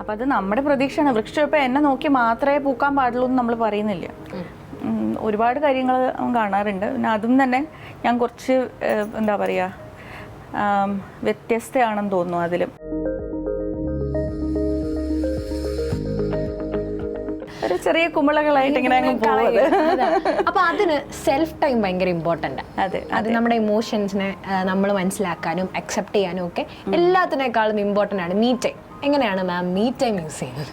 അപ്പം അത് നമ്മുടെ പ്രതീക്ഷയാണ്. വൃക്ഷം ഇപ്പം എന്നെ നോക്കി മാത്രമേ പൂക്കാൻ പാടുള്ളൂ എന്ന് നമ്മൾ പറയുന്നില്ല. ഒരുപാട് കാര്യങ്ങൾ കാണാറുണ്ട്. പിന്നെ അതും തന്നെ ഞാൻ കുറച്ച് എന്താ പറയുക വ്യത്യസ്തയാണെന്ന് തോന്നുന്നു അതിലും. ഒരു ചെറിയ കുമ്പളകളായിട്ട് ഇങ്ങനെ അങ്ങ് പോകുന്നത്. അപ്പൊ അതിന് സെൽഫ് ടൈം ഭയങ്കര ഇമ്പോർട്ടന്റ് അതെ അത് നമ്മുടെ ഇമോഷൻസിനെ നമ്മൾ മനസ്സിലാക്കാനും അക്സെപ്റ്റ് ചെയ്യാനും ഒക്കെ എല്ലാത്തിനേക്കാളും ഇമ്പോർട്ടന്റ് ആണ്. മീ ടൈം എങ്ങനെയാണ് മാം മീ ടൈം യൂസ് ചെയ്യുന്നത്?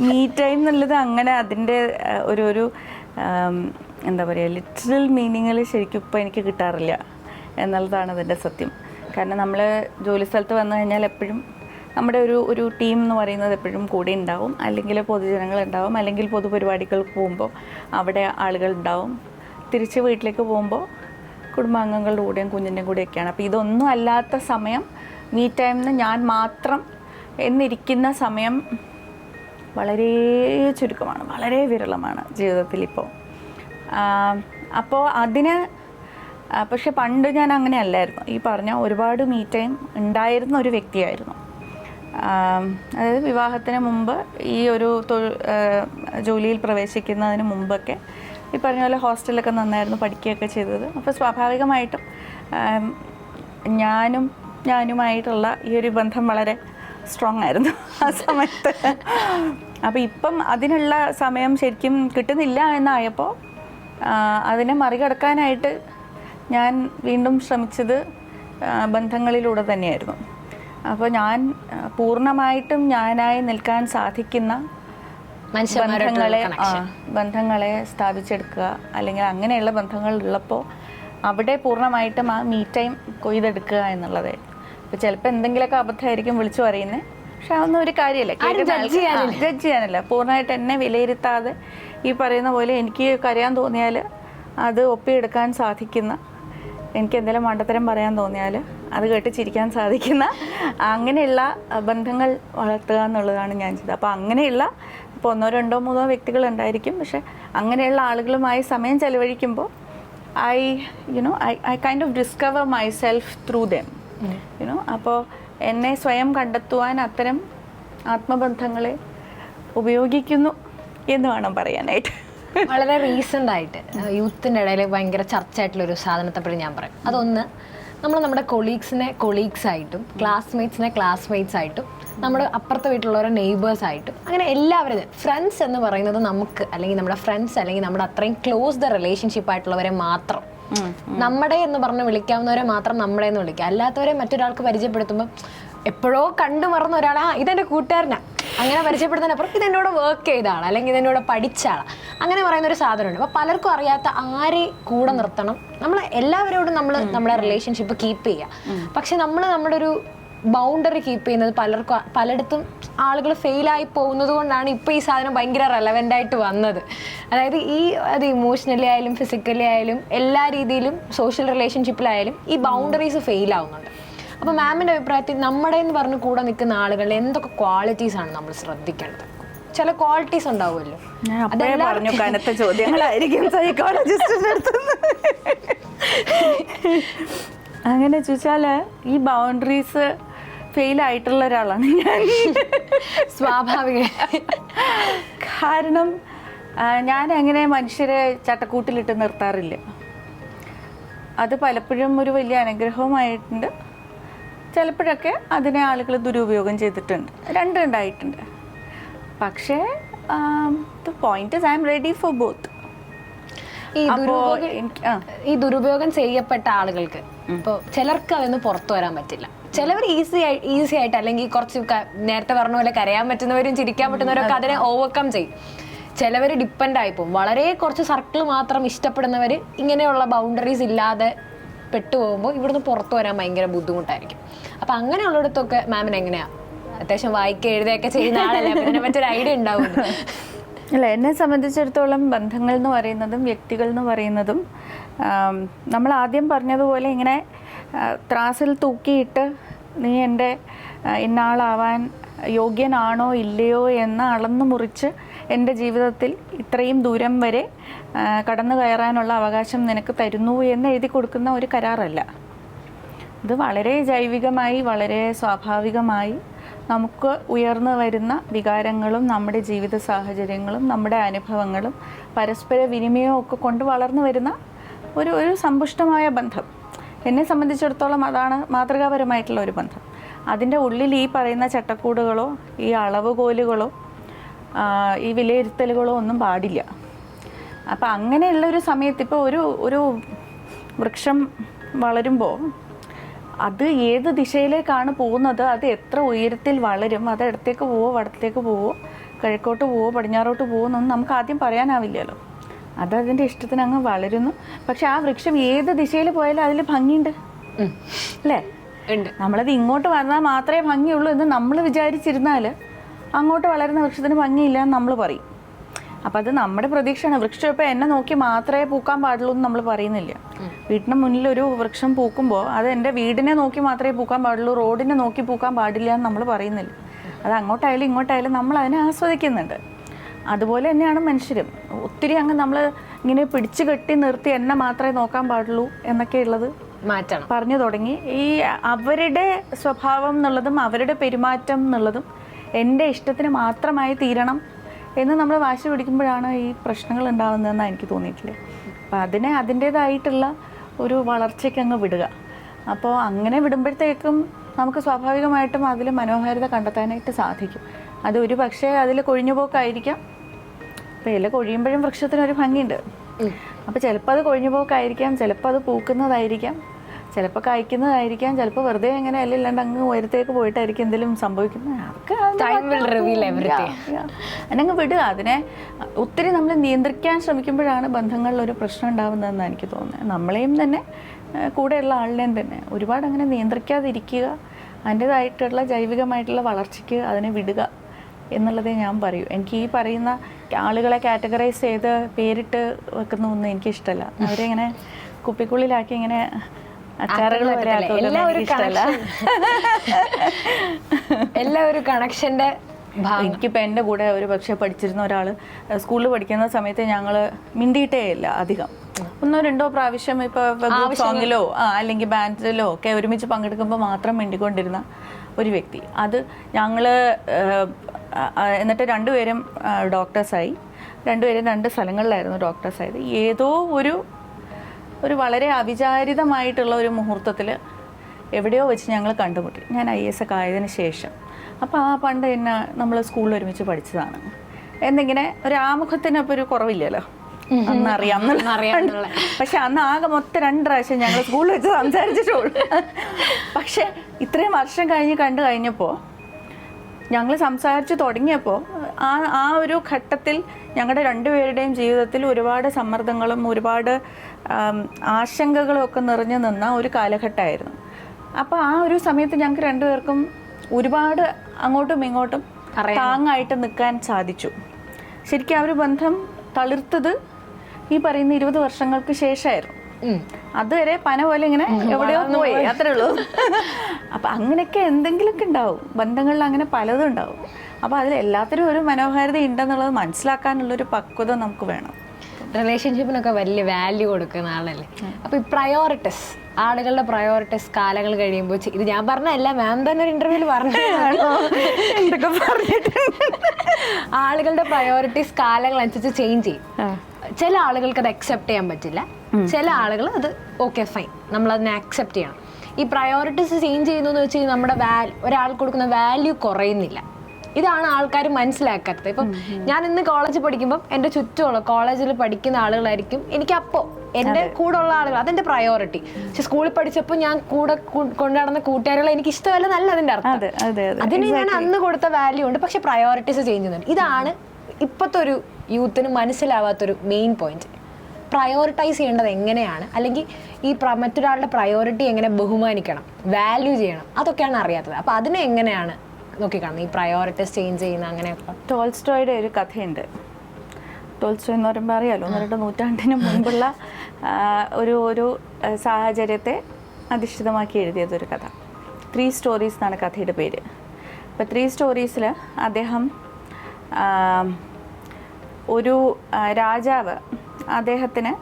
മീ ടൈം എന്നുള്ളത് അങ്ങനെ അതിന്റെ ഒരു ഒരു എന്താ പറയുക ലിറ്ററൽ മീനിങ്ങിൽ ശരിക്കും ഇപ്പോൾ എനിക്ക് കിട്ടാറില്ല എന്നുള്ളതാണ് അതിന്റെ സത്യം. കാരണം നമ്മൾ ജോലി സ്ഥലത്ത് വന്നു കഴിഞ്ഞാൽ എപ്പോഴും നമ്മുടെ ഒരു ഒരു ടീം എന്ന് പറയുന്നത് എപ്പോഴും കൂടെ ഉണ്ടാവും. അല്ലെങ്കിൽ പൊതുജനങ്ങൾ ഉണ്ടാവും. അല്ലെങ്കിൽ പൊതുപരിപാടികൾക്ക് പോകുമ്പോൾ അവിടെ ആളുകൾ ഉണ്ടാവും. തിരിച്ച് വീട്ടിലേക്ക് പോകുമ്പോൾ കുടുംബാംഗങ്ങളുടെ കൂടെയും കുഞ്ഞിന്റെയും കൂടെയൊക്കെയാണ്. അപ്പോൾ ഇതൊന്നും അല്ലാത്ത സമയം മീ ടൈമിന് ഞാൻ മാത്രം എന്നിരിക്കുന്ന സമയം വളരെ ചുരുക്കമാണ് വളരെ വിരളമാണ് ജീവിതത്തിൽ ഇപ്പോൾ അപ്പോൾ അതിന് പക്ഷെ പണ്ട് ഞാൻ അങ്ങനെ അല്ലായിരുന്നു. ഈ പറഞ്ഞ ഒരുപാട് മീ ടൈം ഉണ്ടായിരുന്ന ഒരു വ്യക്തിയായിരുന്നു. അതായത് വിവാഹത്തിന് മുമ്പ് ഈ ഒരു ജോലിയിൽ പ്രവേശിക്കുന്നതിന് മുമ്പൊക്കെ ഈ പറഞ്ഞ പോലെ ഹോസ്റ്റലൊക്കെ നന്നായിരുന്നു പഠിക്കുകയൊക്കെ ചെയ്തത്. അപ്പോൾ സ്വാഭാവികമായിട്ടും ഞാനും ഞാനുമായിട്ടുള്ള ഈ ഒരു ബന്ധം വളരെ സ്ട്രോങ് ആയിരുന്നു ആ സമയത്ത്. അപ്പോൾ ഇപ്പം അതിനുള്ള സമയം ശരിക്കും കിട്ടുന്നില്ല എന്നായപ്പോൾ അതിനെ മറികടക്കാനായിട്ട് ഞാൻ വീണ്ടും ശ്രമിച്ചത് ബന്ധങ്ങളിലൂടെ തന്നെയായിരുന്നു. അപ്പോൾ ഞാൻ പൂർണമായിട്ടും ഞാനായി നിൽക്കാൻ സാധിക്കുന്ന ബന്ധങ്ങളെ ബന്ധങ്ങളെ സ്ഥാപിച്ചെടുക്കുക അല്ലെങ്കിൽ അങ്ങനെയുള്ള ബന്ധങ്ങൾ ഉള്ളപ്പോൾ അവിടെ പൂർണമായിട്ടും ആ മീ ടൈം കൊയ്തെടുക്കുക എന്നുള്ളത്. ഇപ്പോൾ ചിലപ്പോൾ എന്തെങ്കിലുമൊക്കെ അബദ്ധമായിരിക്കും വിളിച്ചു പറയുന്നത് പക്ഷെ അതൊന്നും ഒരു കാര്യമല്ല. ജഡ്ജ് ചെയ്യാനല്ല. പൂർണമായിട്ട് എന്നെ വിലയിരുത്താതെ ഈ പറയുന്ന പോലെ എനിക്ക് കരയാൻ തോന്നിയാൽ അത് ഒപ്പിയെടുക്കാൻ സാധിക്കുന്ന എനിക്ക് എന്തെങ്കിലും മണ്ടത്തരം പറയാൻ തോന്നിയാൽ അത് കേട്ട് ചിരിക്കാൻ സാധിക്കുന്ന അങ്ങനെയുള്ള ബന്ധങ്ങൾ വളർത്തുക എന്നുള്ളതാണ് ഞാൻ ചെയ്തത്. അപ്പോൾ അങ്ങനെയുള്ള ഇപ്പോൾ ഒന്നോ രണ്ടോ മൂന്നോ വ്യക്തികൾ ഉണ്ടായിരിക്കും. പക്ഷെ അങ്ങനെയുള്ള ആളുകളുമായി സമയം ചെലവഴിക്കുമ്പോൾ I you know I I kind of discover myself through them you know അപ്പോൾ എന്നെ സ്വയം കണ്ടെത്തുവാൻ അത്തരം ആത്മബന്ധങ്ങളെ ഉപയോഗിക്കുന്നു എന്ന് വേണം പറയാനായിട്ട്. വളരെ റീസെന്റ് ആയിട്ട് യൂത്തിന്റെ ഇടയിൽ ഭയങ്കര ചർച്ചയായിട്ടുള്ള ഒരു സാധനത്തെപ്പറ്റി ഞാൻ പറയും. അതൊന്ന് നമ്മൾ നമ്മുടെ കൊളീഗ്സിനെ കൊളീഗ്സ് ആയിട്ടും ക്ലാസ്മേറ്റ്സിനെ ക്ലാസ്മേറ്റ്സ് ആയിട്ടും നമ്മുടെ അപ്പുറത്തെ വീട്ടിലുള്ളവരെ നെയ്ബേഴ്സ് ആയിട്ടും അങ്ങനെ എല്ലാവരും ഫ്രണ്ട്സ് എന്ന് പറയുന്നത് നമുക്ക് അല്ലെങ്കിൽ നമ്മുടെ ഫ്രണ്ട്സ് അല്ലെങ്കിൽ നമ്മുടെ അത്രയും ക്ലോസ് ദ റിലേഷൻഷിപ്പ് ആയിട്ടുള്ളവരെ മാത്രം നമ്മുടെ എന്ന് പറഞ്ഞ് വിളിക്കാവുന്നവരെ മാത്രം നമ്മളെ എന്ന് വിളിക്കുക. അല്ലാത്തവരെ മറ്റൊരാൾക്ക് പരിചയപ്പെടുത്തുമ്പോൾ എപ്പോഴോ കണ്ടു മറന്ന ഒരാളാ ഇതെന്റെ കൂട്ടുകാരനാ. അങ്ങനെ പരിചയപ്പെടുന്നതിനപ്പുറം ഇതെന്നോട് വർക്ക് ചെയ്ത ആളാ അല്ലെങ്കിൽ ഇതെന്നോട് പഠിച്ച ആളാ. അങ്ങനെ പറയുന്ന ഒരു സാധനമുണ്ട്. അപ്പോൾ പലർക്കും അറിയാത്ത ആരെ കൂടെ നിർത്തണം. നമ്മൾ എല്ലാവരോടും നമ്മൾ നമ്മുടെ റിലേഷൻഷിപ്പ് കീപ്പ് ചെയ്യുക. പക്ഷെ നമ്മൾ നമ്മുടെ ഒരു ബൗണ്ടറി കീപ്പ് ചെയ്യുന്നത് പലർക്കും പലയിടത്തും ആളുകൾ ഫെയിലായി പോകുന്നത് കൊണ്ടാണ് ഇപ്പോൾ ഈ സാധനം ഭയങ്കര റെലവെന്റ് ആയിട്ട് വന്നത്. അതായത് ഈ അത് ഇമോഷണലി ആയാലും ഫിസിക്കലി ആയാലും എല്ലാ രീതിയിലും സോഷ്യൽ റിലേഷൻഷിപ്പിലായാലും ഈ ബൗണ്ടറീസ് ഫെയിൽ ആവുന്നുണ്ട്. അപ്പോൾ മാമിന്റെ അഭിപ്രായത്തിൽ നമ്മുടെ എന്ന് പറഞ്ഞ് കൂടെ നിൽക്കുന്ന ആളുകളിൽ എന്തൊക്കെ ക്വാളിറ്റീസ് ആണ് നമ്മൾ ശ്രദ്ധിക്കേണ്ടത്? ചില ക്വാളിറ്റീസ് ഉണ്ടാവുമല്ലോ. പറഞ്ഞു കനത്ത ചോദ്യങ്ങളായിരിക്കും സൈക്കോളജിസ്റ്റിന്റെ അങ്ങനെ ചോദിച്ചാൽ ഈ ബൗണ്ടറീസ് ഫെയിൽ ആയിട്ടുള്ള ഒരാളാണ് ഞാൻ. സ്വാഭാവിക. കാരണം ഞാൻ അങ്ങനെ മനുഷ്യരെ ചട്ടക്കൂട്ടിലിട്ട് നിർത്താറില്ല. അത് പലപ്പോഴും ഒരു വലിയ അനുഗ്രഹവുമായിട്ടുണ്ട്. ചിലപ്പോഴൊക്കെ അതിനെ ആളുകൾ ദുരുപയോഗം ചെയ്തിട്ടുണ്ട്. രണ്ടും ഉണ്ടായിട്ടുണ്ട്. പക്ഷേ the point I'm ready for both ഈ ദുരുപയോഗം ഈ ദുരുപയോഗം ചെയ്യപ്പെട്ട ആളുകൾക്ക് ഇപ്പോൾ ചിലർക്ക് അതൊന്നും പുറത്തു വരാൻ പറ്റില്ല. ചിലവർ ഈസി ഈസി ആയിട്ട് അല്ലെങ്കിൽ കുറച്ച് നേരത്തെ പറഞ്ഞ പോലെ കരയാൻ പറ്റുന്നവരും ചിരിക്കാൻ പറ്റുന്നവരൊക്കെ അതിനെ ഓവർകം ചെയ്യും. ചിലവർ ഡിപ്പെൻഡ് ആയിപ്പോവും വളരെ കുറച്ച് സർക്കിൾ മാത്രം ഇഷ്ടപ്പെടുന്നവർ ഇങ്ങനെയുള്ള ബൗണ്ടറീസ് ഇല്ലാതെ പെട്ടുപോകുമ്പോൾ ഇവിടുന്ന് പുറത്തു വരാൻ ഭയങ്കര ബുദ്ധിമുട്ടായിരിക്കും. അപ്പം അങ്ങനെയുള്ളിടത്തൊക്കെ മാമിന് എങ്ങനെയാണ് അത്യാവശ്യം വായിക്കുക എഴുതുകയൊക്കെ ചെയ്യുന്ന ആളല്ലേ അതിനെ പറ്റൊരു ഐഡിയ ഉണ്ടാവും അല്ല എന്നെ സംബന്ധിച്ചിടത്തോളം ബന്ധങ്ങൾ എന്ന് പറയുന്നതും വ്യക്തികൾ എന്ന് പറയുന്നതും നമ്മൾ ആദ്യം പറഞ്ഞതുപോലെ ഇങ്ങനെ ത്രാസിൽ തൂക്കിയിട്ട് നീ എന്റെ ഇന്നാളാവാൻ യോഗ്യനാണോ ഇല്ലയോ എന്ന് അളന്നു മുറിച്ച് എന്റെ ജീവിതത്തിൽ ഇത്രയും ദൂരം വരെ കടന്നു കയറാനുള്ള അവകാശം നിനക്ക് തരുന്നു എന്ന് എഴുതി കൊടുക്കുന്ന ഒരു കരാറല്ല. ഇത് വളരെ ജൈവികമായി വളരെ സ്വാഭാവികമായി നമുക്ക് ഉയർന്നു വരുന്ന വികാരങ്ങളും നമ്മുടെ ജീവിത സാഹചര്യങ്ങളും നമ്മുടെ അനുഭവങ്ങളും പരസ്പര വിനിമയവും ഒക്കെ കൊണ്ട് വളർന്നു വരുന്ന ഒരു ഒരു സമ്പുഷ്ടമായ ബന്ധം. എന്നെ സംബന്ധിച്ചിടത്തോളം അതാണ് മാതൃകാപരമായിട്ടുള്ള ഒരു ബന്ധം. അതിന്റെ ഉള്ളിൽ ഈ പറയുന്ന ചട്ടക്കൂടുകളോ ഈ അളവുകോലുകളോ ഈ വിലയിരുത്തലുകളോ ഒന്നും പാടില്ല. അപ്പം അങ്ങനെയുള്ള ഒരു സമയത്ത് ഇപ്പോൾ ഒരു ഒരു വൃക്ഷം വളരുമ്പോൾ അത് ഏത് ദിശയിലേക്കാണ് പോകുന്നത്? അത് എത്ര ഉയരത്തിൽ വളരും? അത് ഇടത്തേക്ക് പോവോ വടത്തേക്ക് പോവോ കിഴക്കോട്ട് പോവോ പടിഞ്ഞാറോട്ട് പോവോ എന്നൊന്നും നമുക്ക് ആദ്യം പറയാനാവില്ലല്ലോ. അത് അതിന്റെ ഇഷ്ടത്തിന് അങ്ങ് വളരുന്നു. പക്ഷെ ആ വൃക്ഷം ഏത് ദിശയിൽ പോയാലും അതിൽ ഭംഗിയുണ്ട്. അല്ലേ? ഉണ്ട്. നമ്മളത് ഇങ്ങോട്ട് വന്നാൽ മാത്രമേ ഭംഗിയുള്ളൂ എന്ന് നമ്മൾ വിചാരിച്ചിരുന്നാൽ അങ്ങോട്ട് വളരുന്ന വൃക്ഷത്തിന് ഭംഗിയില്ല എന്ന് നമ്മൾ പറയും. അപ്പം അത് നമ്മുടെ പ്രതീക്ഷയാണ്. വൃക്ഷം ഇപ്പം എന്നെ നോക്കി മാത്രമേ പൂക്കാൻ പാടുള്ളൂ എന്ന് നമ്മൾ പറയുന്നില്ല. വീട്ടിന് മുന്നിൽ ഒരു വൃക്ഷം പൂക്കുമ്പോൾ അത് എന്റെ വീടിനെ നോക്കി മാത്രമേ പൂക്കാൻ പാടുള്ളൂ റോഡിനെ നോക്കി പൂക്കാൻ പാടില്ല എന്ന് നമ്മൾ പറയുന്നില്ല. അത് അങ്ങോട്ടായാലും ഇങ്ങോട്ടായാലും നമ്മൾ അതിനെ ആസ്വദിക്കുന്നുണ്ട്. അതുപോലെ തന്നെയാണ് മനുഷ്യരും. ഒത്തിരി അങ്ങ് നമ്മൾ ഇങ്ങനെ പിടിച്ചു കെട്ടി നിർത്തി എന്നെ മാത്രമേ നോക്കാൻ പാടുള്ളൂ എന്നൊക്കെ ഉള്ളത് മാറ്റണം. പറഞ്ഞു തുടങ്ങി. ഈ അവരുടെ സ്വഭാവം എന്നുള്ളതും അവരുടെ പെരുമാറ്റം എന്നുള്ളതും എന്റെ ഇഷ്ടത്തിന് മാത്രമായി തീരണം എന്ന് നമ്മൾ വാശി പിടിക്കുമ്പോഴാണ് ഈ പ്രശ്നങ്ങൾ ഉണ്ടാകുന്നതെന്നാണ് എനിക്ക് തോന്നിയിട്ടുള്ളത്. അപ്പം അതിനെ അതിന്റേതായിട്ടുള്ള ഒരു വളർച്ചയ്ക്ക് അങ്ങ് വിടുക. അപ്പോൾ അങ്ങനെ വിടുമ്പോഴത്തേക്കും നമുക്ക് സ്വാഭാവികമായിട്ടും അതിൽ മനോഹാരിത കണ്ടെത്താനായിട്ട് സാധിക്കും. അത് ഒരു പക്ഷേ അതിൽ കൊഴിഞ്ഞുപോക്കായിരിക്കാം. അപ്പോൾ ഇല കൊഴിയുമ്പോഴും വൃക്ഷത്തിനൊരു ഭംഗിയുണ്ട്. അപ്പോൾ ചിലപ്പോൾ അത് കൊഴിഞ്ഞു പോക്കായിരിക്കാം ചിലപ്പോൾ അത് പൂക്കുന്നതായിരിക്കാം ചിലപ്പോൾ കായ്ക്കുന്നതായിരിക്കാം ചിലപ്പോൾ വെറുതെ എങ്ങനെ അല്ലാണ്ട് അങ്ങ് ഉയരത്തേക്ക് പോയിട്ടായിരിക്കും എന്തെങ്കിലും സംഭവിക്കുന്നത്. അതിനങ്ങ് വിടുക. അതിനെ ഒത്തിരി നമ്മൾ നിയന്ത്രിക്കാൻ ശ്രമിക്കുമ്പോഴാണ് ബന്ധങ്ങളിൽ ഒരു പ്രശ്നം ഉണ്ടാവുന്നതെന്ന് എനിക്ക് തോന്നുന്നത്. നമ്മളെയും തന്നെ കൂടെയുള്ള ആളിനെയും തന്നെ ഒരുപാട് അങ്ങനെ നിയന്ത്രിക്കാതിരിക്കുക അതിന്റെതായിട്ടുള്ള ജൈവികമായിട്ടുള്ള വളർച്ചയ്ക്ക് അതിനെ വിടുക. എന്നുള്ളതേ ഞാൻ പറയൂ. എനിക്ക് ഈ പറയുന്ന ആളുകളെ കാറ്റഗറൈസ് ചെയ്ത് പേരിട്ട് വെക്കുന്ന ഒന്നും എനിക്ക് ഇഷ്ടമല്ല അവരെ ഇങ്ങനെ കുപ്പിക്കുള്ളിലാക്കി ഇങ്ങനെ അച്ചാറുകൾ എല്ലാം ഒരു എല്ലാം ഒരു കണക്ഷന്റെ എനിക്കിപ്പോൾ എന്റെ കൂടെ ഒരു പക്ഷേ പഠിച്ചിരുന്ന ഒരാൾ സ്കൂളിൽ പഠിക്കുന്ന സമയത്ത് ഞങ്ങൾ മിണ്ടിയിട്ടേ ഇല്ല അധികം. ഒന്നോ രണ്ടോ പ്രാവശ്യം ഇപ്പോൾ സോങ്ങിലോ അല്ലെങ്കിൽ ബാൻഡിലോ ഒക്കെ ഒരുമിച്ച് പങ്കെടുക്കുമ്പോൾ മാത്രം മിണ്ടിക്കൊണ്ടിരുന്ന ഒരു വ്യക്തി. അത് ഞങ്ങൾ എന്നിട്ട് രണ്ടുപേരും ഡോക്ടേഴ്സായി. രണ്ടുപേരും രണ്ട് സ്ഥലങ്ങളിലായിരുന്നു ഡോക്ടേഴ്സായത്. ഏതോ ഒരു ഒരു വളരെ അവിചാരിതമായിട്ടുള്ള ഒരു മുഹൂർത്തത്തിൽ എവിടെയോ വെച്ച് ഞങ്ങൾ കണ്ടുമുട്ടി. ഞാൻ ഐ എസ് ഒക്കെ ആയതിന് ശേഷം. അപ്പോൾ ആ പണ്ട് എന്നെ നമ്മൾ സ്കൂളിൽ ഒരുമിച്ച് പഠിച്ചതാണ്. എന്നിങ്ങനെ ഒരു ആമുഖത്തിനപ്പോൾ ഒരു കുറവില്ലല്ലോ. അന്നറിയാം പക്ഷെ അന്ന് ആകെ മൊത്തം രണ്ട് പ്രാവശ്യം ഞങ്ങൾ സ്കൂളിൽ വെച്ച് സംസാരിച്ചിട്ടുള്ളൂ. പക്ഷെ ഇത്രയും വർഷം കഴിഞ്ഞ് കണ്ടു കഴിഞ്ഞപ്പോൾ ഞങ്ങൾ സംസാരിച്ച് തുടങ്ങിയപ്പോൾ ആ ആ ഒരു ഘട്ടത്തിൽ ഞങ്ങളുടെ രണ്ടുപേരുടെയും ജീവിതത്തിൽ ഒരുപാട് സമ്മർദ്ദങ്ങളും ഒരുപാട് ആശങ്കകളും ഒക്കെ നിറഞ്ഞു നിന്ന ഒരു കാലഘട്ടമായിരുന്നു. അപ്പോൾ ആ ഒരു സമയത്ത് ഞങ്ങൾക്ക് രണ്ടുപേർക്കും ഒരുപാട് അങ്ങോട്ടും ഇങ്ങോട്ടും താങ്ങായിട്ട് നിൽക്കാൻ സാധിച്ചു. ശരിക്കും ആ ഒരു ബന്ധം തളിർത്തത് ഈ പറയുന്ന ഇരുപത് വർഷങ്ങൾക്ക് ശേഷമായിരുന്നു. അതുവരെ പന പോലെ ഇങ്ങനെ എവിടെയോ പോയി അത്രേ ഉള്ളൂ. അപ്പൊ അങ്ങനെയൊക്കെ എന്തെങ്കിലുമൊക്കെ ഉണ്ടാവും. ബന്ധങ്ങളിൽ അങ്ങനെ പലതും ഉണ്ടാവും. അപ്പൊ അതിൽ എല്ലാത്തിനും ഒരു മനോഹാരിത ഉണ്ടെന്നുള്ളത് മനസ്സിലാക്കാനുള്ള ഒരു പക്വത നമുക്ക് വേണം. റിലേഷൻഷിപ്പിനൊക്കെ വലിയ വാല്യൂ കൊടുക്കുന്ന ആളല്ലേ? അപ്പൊ ഈ പ്രയോറിറ്റീസ് ആളുകളുടെ പ്രയോറിറ്റീസ് കാലങ്ങൾ കഴിയുമ്പോൾ ഇത് ഞാൻ പറഞ്ഞല്ല മാം തന്നെ ഒരു ഇന്റർവ്യൂവിൽ പറഞ്ഞതാണ്? എന്തൊക്കെ പറഞ്ഞിട്ട്? ആളുകളുടെ പ്രയോറിറ്റീസ് കാലങ്ങൾ അനുസരിച്ച് ചേഞ്ച് ചെയ്യും. ചില ആളുകൾക്ക് അത് അക്സെപ്റ്റ് ചെയ്യാൻ പറ്റില്ല. ചില ആളുകൾ അത് ഓക്കെ ഫൈൻ നമ്മൾ അതിനെ അക്സെപ്റ്റ് ചെയ്യണം. ഈ പ്രയോറിറ്റീസ് ചേഞ്ച് ചെയ്യുന്നു എന്ന് വെച്ച് കഴിഞ്ഞാൽ നമ്മുടെ വാൽ ഒരാൾക്ക് കൊടുക്കുന്ന വാല്യൂ കുറയുന്നില്ല. ഇതാണ് ആൾക്കാർ മനസ്സിലാക്കാത്തത്. ഇപ്പം ഞാൻ ഇന്ന് കോളേജിൽ പഠിക്കുമ്പോൾ എന്റെ ചുറ്റുമുള്ള കോളേജിൽ പഠിക്കുന്ന ആളുകളായിരിക്കും എനിക്ക് അപ്പോൾ എന്റെ കൂടെ ഉള്ള ആളുകൾ. അതെന്റെ പ്രയോറിറ്റി പക്ഷെ സ്കൂളിൽ പഠിച്ചപ്പോൾ ഞാൻ കൂടെ കൊണ്ടുനടന്ന കൂട്ടുകാരികളെ എനിക്ക് ഇഷ്ടമല്ല നല്ല അതിന്റെ അർത്ഥം. അതെ അതെ അതെ. അതിന് ഞാൻ അന്ന് കൊടുത്ത വാല്യൂ ഉണ്ട്. പക്ഷെ പ്രയോറിറ്റീസ് ചേഞ്ച് ചെയ്യുന്നുണ്ട്. ഇതാണ് ഇപ്പോഴത്തെ ഒരു യൂത്തിന് മനസ്സിലാവാത്തൊരു മെയിൻ പോയിന്റ് പ്രയോറിറ്റൈസ് ചെയ്യേണ്ടത് എങ്ങനെയാണ്? അല്ലെങ്കിൽ ഈ മറ്റൊരാളുടെ പ്രയോറിറ്റി എങ്ങനെ ബഹുമാനിക്കണം? വാല്യൂ ചെയ്യണം. അതൊക്കെയാണ് അറിയാത്തത്. അപ്പോൾ അതിനെ എങ്ങനെയാണ് നോക്കിക്കാണുന്നത്? ഈ പ്രയോറിറ്റീസ് ചേഞ്ച് ചെയ്യുന്ന അങ്ങനെയൊക്കെ. ടോൾസ്റ്റോയുടെ ഒരു കഥയുണ്ട്. ടോൾസ്റ്റോ എന്ന് പറയുമ്പോൾ അറിയാലോ? ഒന്ന് രണ്ട് നൂറ്റാണ്ടിന് മുൻപുള്ള ഒരു ഒരു സാഹചര്യത്തെ അധിഷ്ഠിതമാക്കി എഴുതിയതൊരു കഥ. ത്രീ സ്റ്റോറീസ് എന്നാണ് കഥയുടെ പേര്. അപ്പോൾ ത്രീ സ്റ്റോറീസിൽ അദ്ദേഹം ഒരു രാജാവ് അദ്ദേഹത്തിന്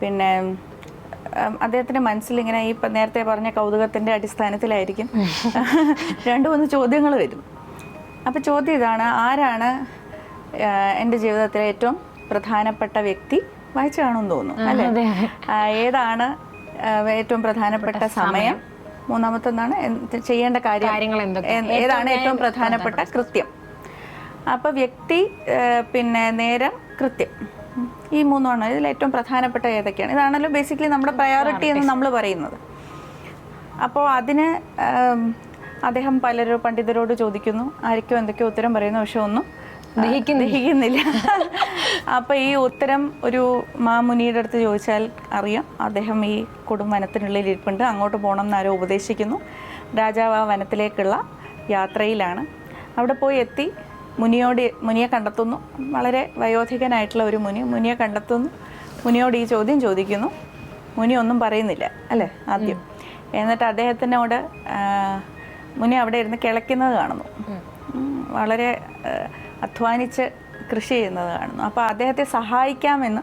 പിന്നെ മനസ്സിൽ ഇങ്ങനെ ഈ നേരത്തെ പറഞ്ഞ കൗതുകത്തിന്റെ അടിസ്ഥാനത്തിലായിരിക്കും രണ്ടു മൂന്ന് ചോദ്യങ്ങൾ വരും. അപ്പോൾ ചോദ്യം ഇതാണ് ആരാണ് എന്റെ ജീവിതത്തിലെ ഏറ്റവും പ്രധാനപ്പെട്ട വ്യക്തി? വായിച്ചു കാണുമെന്ന് തോന്നുന്നു അല്ലേ? ഏതാണ് ഏറ്റവും പ്രധാനപ്പെട്ട സമയം? മൂന്നാമത്തൊന്നാണ് ചെയ്യേണ്ട കാര്യം? ഏതാണ് ഏറ്റവും പ്രധാനപ്പെട്ട കൃത്യം? അപ്പൊ വ്യക്തി പിന്നെ നേരം കൃത്യം. ഈ മൂന്നാണ് ഇതിൽ ഏറ്റവും പ്രധാനപ്പെട്ട ഏതൊക്കെയാണ്? ഇതാണല്ലോ ബേസിക്കലി നമ്മുടെ പ്രയോറിറ്റി എന്ന് നമ്മൾ പറയുന്നത്. അപ്പോൾ അതിന് അദ്ദേഹം പലരും പണ്ഡിതരോട് ചോദിക്കുന്നു. ആർക്കും എന്തൊക്കെയോ ഉത്തരം പറയുന്നു പക്ഷെ ഒന്നും ദഹിക്കുന്നില്ല. അപ്പൊ ഈ ഉത്തരം ഒരു മാമുനിയുടെ അടുത്ത് ചോദിച്ചാൽ അറിയാം. അദ്ദേഹം ഈ കൊടും വനത്തിനുള്ളിൽ ഇരിപ്പുണ്ട്. അങ്ങോട്ട് പോകണം എന്ന് ആരോ ഉപദേശിക്കുന്നു. രാജാവ് ആ വനത്തിലേക്കുള്ള യാത്രയിലാണ്. അവിടെ പോയി എത്തി. മുനിയോട് മുനിയെ കണ്ടെത്തുന്നു. വളരെ വയോധികനായിട്ടുള്ള ഒരു മുനി. മുനിയെ കണ്ടെത്തുന്നു. മുനിയോട് ഈ ചോദ്യം ചോദിക്കുന്നു. മുനി ഒന്നും പറയുന്നില്ല അല്ലേ? ആദ്യം. എന്നിട്ട് അദ്ദേഹത്തിനോട് മുനി അവിടെ ഇരുന്ന് കിളയ്ക്കുന്നത് കാണുന്നു. വളരെ അധ്വാനിച്ച് കൃഷി ചെയ്യുന്നത് കാണുന്നു. അപ്പോൾ അദ്ദേഹത്തെ സഹായിക്കാമെന്ന്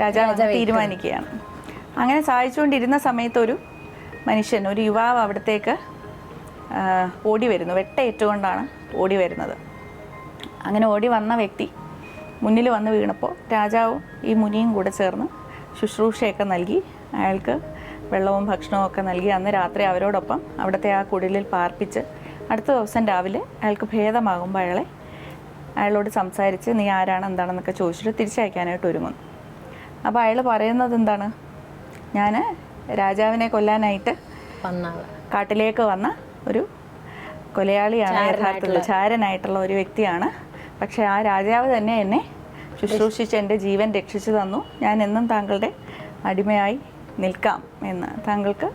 രാജാവ് തീരുമാനിക്കുകയാണ്. അങ്ങനെ സഹായിച്ചുകൊണ്ടിരുന്ന സമയത്ത് ഒരു മനുഷ്യൻ ഒരു യുവാവ് അവിടത്തേക്ക് ഓടി വരുന്നു. വെട്ടയേറ്റുകൊണ്ടാണ് ഓടി വരുന്നത്. അങ്ങനെ ഓടി വന്ന വ്യക്തി മുന്നിൽ വന്ന് വീണപ്പോൾ രാജാവും ഈ മുനിയും കൂടെ ചേർന്ന് ശുശ്രൂഷയൊക്കെ നൽകി. അയാൾക്ക് വെള്ളവും ഭക്ഷണവും ഒക്കെ നൽകി. അന്ന് രാത്രി അവരോടൊപ്പം അവിടുത്തെ ആ കുടിലിൽ പാർപ്പിച്ച് അടുത്ത ദിവസം രാവിലെ അയാൾക്ക് ഭേദമാകുമ്പോൾ അയാളെ അയാളോട് സംസാരിച്ച് നീ ആരാണ്? എന്താണെന്നൊക്കെ ചോദിച്ചിട്ട് തിരിച്ചയക്കാനായിട്ട് ഒരുങ്ങുന്നു. അപ്പോൾ അയാൾ പറയുന്നത് എന്താണ്? ഞാൻ രാജാവിനെ കൊല്ലാനായിട്ട് വന്ന കാട്ടിലേക്ക് വന്ന ഒരു കൊലയാളിയാണ് യഥാർത്ഥത്തിൽ ചാരനായിട്ടുള്ള ഒരു വ്യക്തിയാണ്. പക്ഷെ ആ രാജാവ് തന്നെ എന്നെ ശുശ്രൂഷിച്ച് എന്റെ ജീവൻ രക്ഷിച്ചു തന്നു. ഞാൻ എന്നും താങ്കളുടെ അടിമയായി നിൽക്കാം എന്ന് താങ്കൾക്ക്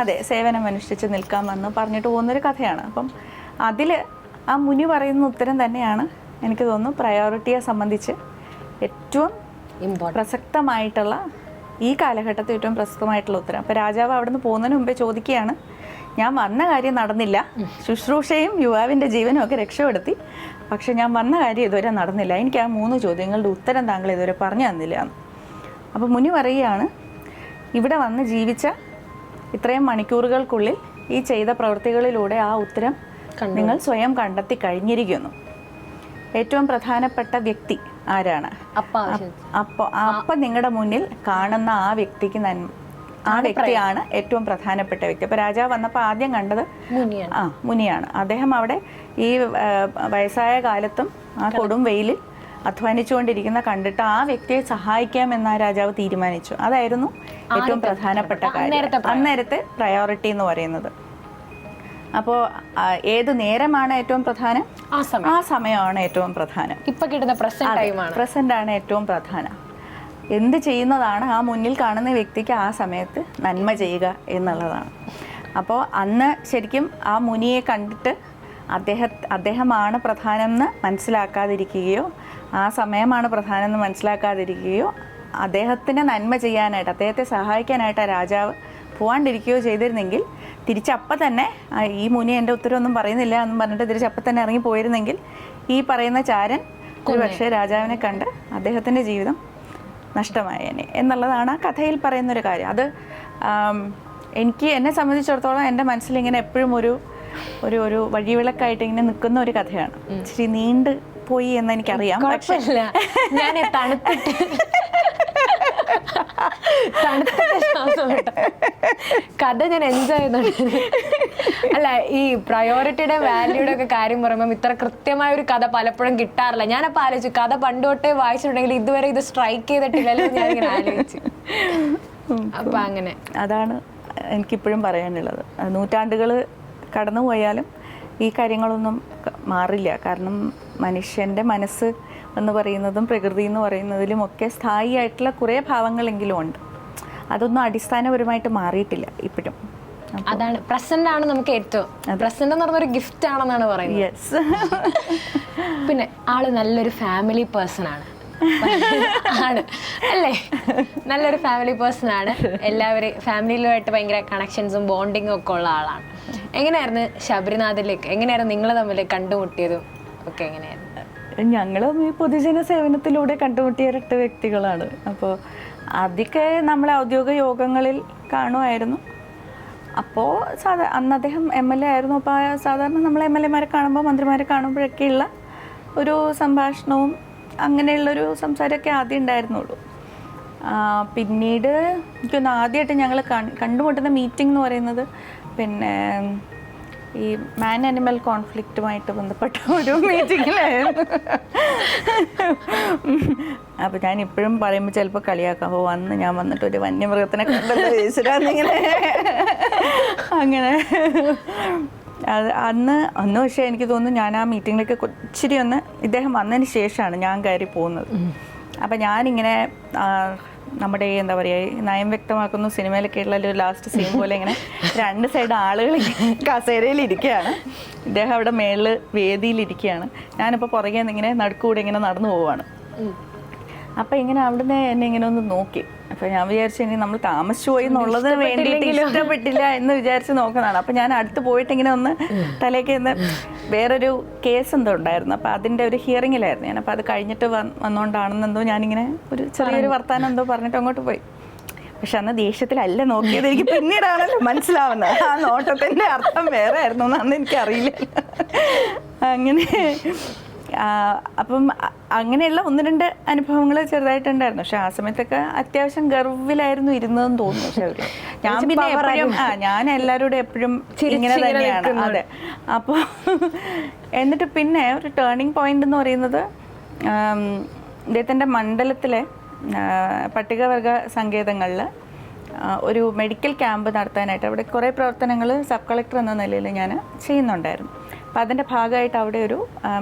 അതെ സേവനം അനുഷ്ഠിച്ച് നിൽക്കാമെന്ന് പറഞ്ഞിട്ട് പോകുന്നൊരു കഥയാണ്. അപ്പം അതിൽ ആ മുനി പറയുന്ന ഉത്തരം തന്നെയാണ് എനിക്ക് തോന്നുന്നു പ്രയോറിറ്റിയെ സംബന്ധിച്ച് ഏറ്റവും പ്രസക്തമായിട്ടുള്ള ഈ കാലഘട്ടത്തിൽ ഏറ്റവും പ്രസക്തമായിട്ടുള്ള ഉത്തരം. അപ്പോൾ രാജാവ് അവിടുന്ന് പോകുന്നതിന് മുമ്പേ ചോദിക്കുകയാണ് ഞാൻ വന്ന കാര്യം നടന്നില്ല. ശുശ്രൂഷയും യുവാവിന്റെ ജീവനും ഒക്കെ രക്ഷപ്പെടുത്തി. പക്ഷെ ഞാൻ വന്ന കാര്യം ഇതുവരെ നടന്നില്ല. എനിക്ക് ആ മൂന്ന് ചോദ്യങ്ങളുടെ ഉത്തരം താങ്കൾ ഇതുവരെ പറഞ്ഞു തന്നില്ല എന്ന്. അപ്പോൾ മുനി പറയുകയാണ് ഇവിടെ വന്ന് ജീവിച്ച ഇത്രയും മണിക്കൂറുകൾക്കുള്ളിൽ ഈ ചെയ്ത പ്രവൃത്തികളിലൂടെ ആ ഉത്തരം നിങ്ങൾ സ്വയം കണ്ടെത്തി കഴിഞ്ഞിരിക്കുന്നു. ഏറ്റവും പ്രധാനപ്പെട്ട വ്യക്തി ആരാണ്? അപ്പോൾ അപ്പം നിങ്ങളുടെ മുന്നിൽ കാണുന്ന ആ വ്യക്തിക്ക് നന്മ ആ വ്യക്തിയാണ് ഏറ്റവും പ്രധാനപ്പെട്ട വ്യക്തി. അപ്പോൾ രാജാവ് വന്നപ്പോൾ ആദ്യം കണ്ടത് മുനിയാണ്. ആ മുനിയാണ്. അദ്ദേഹം അവിടെ ഈ വയസ്സായ കാലത്തും ആ കൊടും വെയിലിൽ അധ്വാനിച്ചുകൊണ്ടിരിക്കുന്ന കണ്ടിട്ട് ആ വ്യക്തിയെ സഹായിക്കാമെന്ന് ആ രാജാവ് തീരുമാനിച്ചു. അതായിരുന്നു ഏറ്റവും പ്രധാനപ്പെട്ട കാര്യം. അന്നേരത്തെ പ്രയോറിറ്റി എന്ന് പറയുന്നത്. അപ്പോൾ ഏത് നേരമാണ് ഏറ്റവും പ്രധാനം? ആ സമയം. ആ സമയമാണ് ഏറ്റവും പ്രധാനം. ഇപ്പൊ കിട്ടുന്ന പ്രസന്റ് ആണ്. ഏറ്റവും പ്രധാനം. എന്ത് ചെയ്യുന്നതാണ് ആ മുന്നിൽ കാണുന്ന വ്യക്തിക്ക് ആ സമയത്ത് നന്മ ചെയ്യുക എന്നുള്ളതാണ്. അപ്പോൾ അന്ന് ശരിക്കും ആ മുനിയെ കണ്ടിട്ട് അദ്ദേഹ അദ്ദേഹമാണ് പ്രധാനമെന്ന് മനസ്സിലാക്കാതിരിക്കുകയോ ആ സമയമാണ് പ്രധാനമെന്ന് മനസ്സിലാക്കാതിരിക്കുകയോ അദ്ദേഹത്തിന് നന്മ ചെയ്യാനായിട്ട് അദ്ദേഹത്തെ സഹായിക്കാനായിട്ട് ആ രാജാവ് പോവാണ്ടിരിക്കുകയോ ചെയ്തിരുന്നെങ്കിൽ തിരിച്ചപ്പം തന്നെ ഈ മുനി എന്റെ ഉത്തരവൊന്നും പറയുന്നില്ല എന്ന് പറഞ്ഞിട്ട് തിരിച്ചപ്പം തന്നെ ഇറങ്ങി പോയിരുന്നെങ്കിൽ ഈ പറയുന്ന ചാരൻ ഒരു പക്ഷേ രാജാവിനെ കണ്ട് അദ്ദേഹത്തിന്റെ ജീവിതം നഷ്ടമായേനെ എന്നുള്ളതാണ് ആ കഥയിൽ പറയുന്നൊരു കാര്യം. അത് എനിക്ക് എന്നെ സംബന്ധിച്ചിടത്തോളം എന്റെ മനസ്സിലിങ്ങനെ എപ്പോഴും ഒരു ഒരു ഒരു വഴിവിളക്കായിട്ട് ഇങ്ങനെ നിൽക്കുന്ന ഒരു കഥയാണ്. ഇച്ചിരി നീണ്ട് പോയി എന്ന് എനിക്കറിയാം പക്ഷേ ഞാൻ തണുത്തിട്ട് തണുത്തിട്ട് കഥ ഞാൻ എൻജോയ് ചെയ്യുന്നുണ്ട്. അല്ല ഈ പ്രയോറിറ്റിയുടെ വാല്യൂടെ ഒക്കെ കാര്യം പറയുമ്പോൾ ഇത്ര കൃത്യമായ ഒരു കഥ പലപ്പോഴും കിട്ടാറില്ല. ഞാനപ്പോൾ ആലോചിച്ചു കഥ പണ്ട് തൊട്ടേ വായിച്ചിട്ടുണ്ടെങ്കിൽ ഇതുവരെ ഇത് സ്ട്രൈക്ക് ചെയ്തിട്ടില്ലല്ലോ ഞാൻ ഇങ്ങനെ ആലോചിച്ചു. അപ്പൊ അങ്ങനെ. അതാണ് എനിക്കിപ്പോഴും പറയാനുള്ളത്. നൂറ്റാണ്ടുകൾ കടന്നു പോയാലും ഈ കാര്യങ്ങളൊന്നും മാറില്ല. കാരണം മനുഷ്യന്റെ മനസ്സ് എന്ന് പറയുന്നതും പ്രകൃതി എന്ന് പറയുന്നതിലും ഒക്കെ സ്ഥായിയായിട്ടുള്ള കുറേ ഭാവങ്ങളെങ്കിലും ഉണ്ട്. അതൊന്നും അടിസ്ഥാനപരമായിട്ട് മാറിയിട്ടില്ല ഇപ്പോഴും. അതാണ്. പ്രസന്റ് ആണ് നമുക്ക് ഏറ്റവും. പ്രസന്റ് എന്ന് പറഞ്ഞ ഒരു ഗിഫ്റ്റ് ആണെന്നാണ് പറയുന്നത്. യെസ് പിന്നെ ആൾ നല്ലൊരു ഫാമിലി പേഴ്സൺ ആണ്. ആണ്. അല്ലേ? നല്ലൊരു ഫാമിലി പേഴ്സൺ ആണ്. എല്ലാവരും ഫാമിലിയിലുമായിട്ട് ഭയങ്കര കണക്ഷൻസും ബോണ്ടിങ്ങും ഒക്കെ ഉള്ള ആളാണ്. എങ്ങനെയായിരുന്നു ശബരിനാഥിലേക്ക്? എങ്ങനെയായിരുന്നു നിങ്ങൾ തമ്മിൽ കണ്ടുമുട്ടിയതും ഒക്കെ എങ്ങനെയായിരുന്നു? ഞങ്ങൾ ഈ പൊതുജന സേവനത്തിലൂടെ കണ്ടുമുട്ടിയ രണ്ട് വ്യക്തികളാണ്. അപ്പോൾ അതൊക്കെ നമ്മളെ ഔദ്യോഗിക യോഗങ്ങളിൽ കാണുമായിരുന്നു. അപ്പോൾ സാധാ അന്ന് അദ്ദേഹം എം എൽ എ ആയിരുന്നു. അപ്പോൾ സാധാരണ നമ്മൾ എം എൽ എമാരെ കാണുമ്പോൾ മന്ത്രിമാരെ കാണുമ്പോഴൊക്കെയുള്ള ഒരു സംഭാഷണവും അങ്ങനെയുള്ളൊരു സംസാരമൊക്കെ ആദ്യം ഉണ്ടായിരുന്നുള്ളൂ. പിന്നീട് എനിക്കൊന്ന് ആദ്യമായിട്ട് ഞങ്ങൾ കണ്ടുമുട്ടുന്ന മീറ്റിംഗ് എന്ന് പറയുന്നത് പിന്നെ ഈ മാൻ അനിമൽ കോൺഫ്ലിക്റ്റുമായിട്ട് ബന്ധപ്പെട്ട ഒരു മീറ്റിങ്ങിലായിരുന്നു അപ്പോൾ ഞാൻ ഇപ്പോഴും പറയുമ്പോൾ ചിലപ്പോൾ കളിയാക്കാം അപ്പോൾ വന്ന് ഞാൻ വന്നിട്ട് ഒരു വന്യമൃഗത്തിനെ കണ്ടത് ഈശ്വരാന്നിങ്ങനെ അങ്ങനെ. അന്ന് അന്ന് പക്ഷേ എനിക്ക് തോന്നുന്നു ഞാൻ ആ മീറ്റിങ്ങിലേക്ക് ഇച്ചിരി ഒന്ന് ഇദ്ദേഹം വന്നതിന് ശേഷമാണ് ഞാൻ കയറി പോകുന്നത്. അപ്പം ഞാനിങ്ങനെ നമ്മുടെ ഈ എന്താ പറയുക നയം വ്യക്തമാക്കുന്ന സിനിമയിലൊക്കെ ഉള്ള ഒരു ലാസ്റ്റ് സീൻ പോലെ ഇങ്ങനെ രണ്ട് സൈഡ് ആളുകൾ കസേരയിൽ ഇരിക്കുകയാണ്. ഇദ്ദേഹം അവിടെ മേളിൽ വേദിയിൽ ഇരിക്കുകയാണ്. ഞാനിപ്പോൾ പുറകെ ഇങ്ങനെ നടുക്കൂടെ ഇങ്ങനെ നടന്നു പോവാണ്. അപ്പം ഇങ്ങനെ അവിടുന്ന് എന്നെ ഇങ്ങനെ ഒന്ന് നോക്കി. അപ്പൊ ഞാൻ വിചാരിച്ചു ഇനി നമ്മൾ താമസിച്ചു പോയി എന്നുള്ളതിന് വേണ്ടിയിട്ട് ഇഷ്ടപ്പെട്ടില്ല എന്ന് വിചാരിച്ച് നോക്കുന്നതാണ്. അപ്പൊ ഞാൻ അടുത്ത് പോയിട്ട് ഇങ്ങനെ ഒന്ന് തലേക്ക് ഇന്ന് വേറൊരു കേസ് എന്തോ ഉണ്ടായിരുന്നു. അപ്പൊ അതിന്റെ ഒരു ഹിയറിങ്ങിലായിരുന്നു ഞാൻ. അപ്പൊ അത് കഴിഞ്ഞിട്ട് വന്നോണ്ടാണെന്നെന്തോ വന്നുകൊണ്ടാണെന്നെന്തോ ഞാനിങ്ങനെ ഒരു ചെറിയൊരു വർത്താനം എന്തോ പറഞ്ഞിട്ട് അങ്ങോട്ട് പോയി. പക്ഷെ അന്ന് ദേഷ്യത്തിലല്ല നോക്കിയത്. എനിക്ക് പിന്നീടാണല്ലോ മനസ്സിലാവുന്നത്. ആ നോട്ടത്തിന്റെ അർത്ഥം വേറെ ആയിരുന്നു അന്ന് എനിക്കറിയില്ല. അങ്ങനെ അപ്പം അങ്ങനെയുള്ള ഒന്ന് രണ്ട് അനുഭവങ്ങൾ ചെറുതായിട്ടുണ്ടായിരുന്നു. പക്ഷെ ആ സമയത്തൊക്കെ അത്യാവശ്യം ഗർവിലായിരുന്നു ഇരുന്നതെന്ന് തോന്നുന്നു. പക്ഷെ അവർ ഞാൻ പിന്നെ എപ്പോഴും ആ ഞാൻ എല്ലാവരോടും എപ്പോഴും ഇങ്ങനെ തന്നെയാണ്. അതെ. അപ്പോൾ എന്നിട്ട് പിന്നെ ഒരു ടേണിംഗ് പോയിന്റ് എന്ന് പറയുന്നത് ഇദ്ദേഹത്തിന്റെ മണ്ഡലത്തിലെ പട്ടികവർഗ സങ്കേതങ്ങളിൽ ഒരു മെഡിക്കൽ ക്യാമ്പ് നടത്താനായിട്ട് അവിടെ കുറേ പ്രവർത്തനങ്ങൾ സബ് കളക്ടർ എന്ന നിലയിൽ ഞാൻ ചെയ്യുന്നുണ്ടായിരുന്നു. അപ്പോൾ അതിന്റെ ഭാഗമായിട്ട് അവിടെ ഒരു